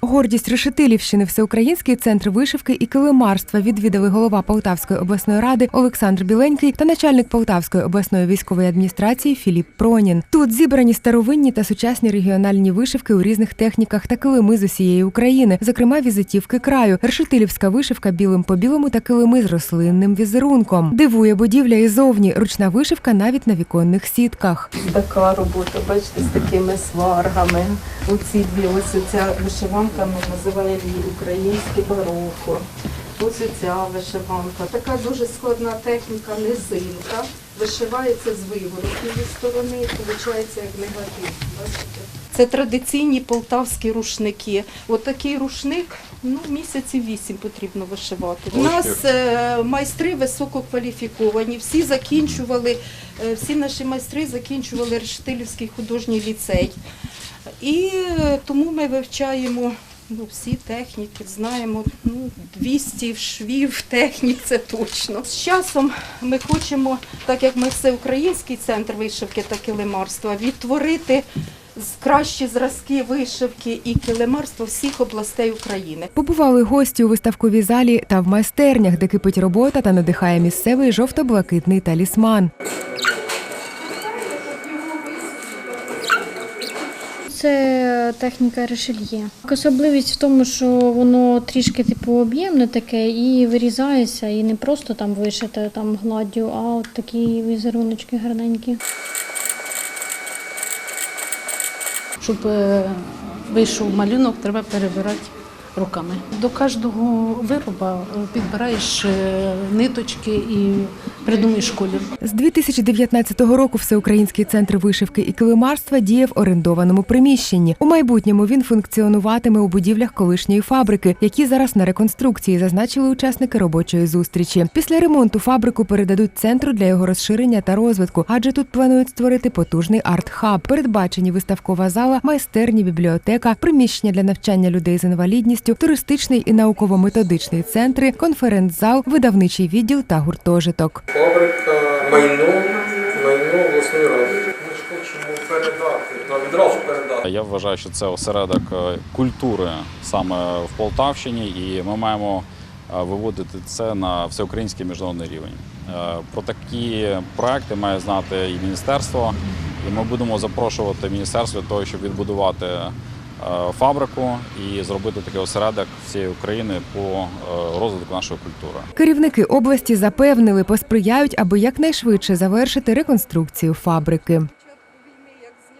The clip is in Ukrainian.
Гордість Решетилівщини, Всеукраїнський центр вишивки і килимарства відвідали голова Полтавської обласної ради Олександр Біленький та начальник Полтавської обласної військової адміністрації Філіп Пронін. Тут зібрані старовинні та сучасні регіональні вишивки у різних техніках та килими з усієї України, зокрема візитівки краю, решетилівська вишивка білим по білому та килими з рослинним візерунком. Дивує будівля і зовні ручна вишивка навіть на віконних сітках. Така робота, бачите, з такими сваргами. Оці дві, ось ця вишиванка ми називаємо її українське бароко. Ось ця вишиванка. Така дуже складна техніка, низинка. Вишивається з виворотної сторони, виходить як негатив. Бачите? Це традиційні полтавські рушники. Отакий рушник ну, місяців вісім потрібно вишивати. У нас е, майстри висококваліфіковані, всі закінчували, е, всі наші майстри закінчували Рештилівський художній ліцей. І тому ми вивчаємо ну, всі техніки, знаємо ну, 200 швів технік, це точно. З часом ми хочемо, так як ми всеукраїнський центр вишивки та килимарства, відтворити кращі зразки вишивки і килимарства всіх областей України. Побували гості у виставковій залі та в майстернях, де кипить робота та надихає місцевий жовто-блакитний талісман. Це техніка решельє. Особливість в тому, що воно трішки типу об'ємне таке і вирізається, і не просто там вишите там гладдю, а от такі візеруночки гарненькі. Щоб е, вийшов малюнок, треба перебирати руками. До кожного вироба е, підбираєш е, ниточки і придумаєш колір. З 2019 року Всеукраїнський центр вишивки і килимарства діє в орендованому приміщенні. У майбутньому він функціонуватиме у будівлях колишньої фабрики, які зараз на реконструкції, зазначили учасники робочої зустрічі. Після ремонту фабрику передадуть центру для його розширення та розвитку, адже тут планують створити потужний арт-хаб. Передбачені виставкова зала, майстерні, бібліотека, приміщення для навчання людей з інвалідністю, туристичний і науково-методичний центри, конференц-зал, видавничий відділ та гуртожиток. Фабрика майно, майно обласної ради. Ми ж хочемо передати, ну, відразу передати. Я вважаю, що це осередок е, культури саме в Полтавщині, і ми маємо е, виводити це на всеукраїнський міжнародний рівень. Е, Про такі проекти має знати і міністерство, і ми будемо запрошувати міністерство для того, щоб відбудувати фабрику і зробити такий осередок всієї України по е, розвитку нашої культури. Керівники області запевнили, посприяють, аби якнайшвидше завершити реконструкцію фабрики.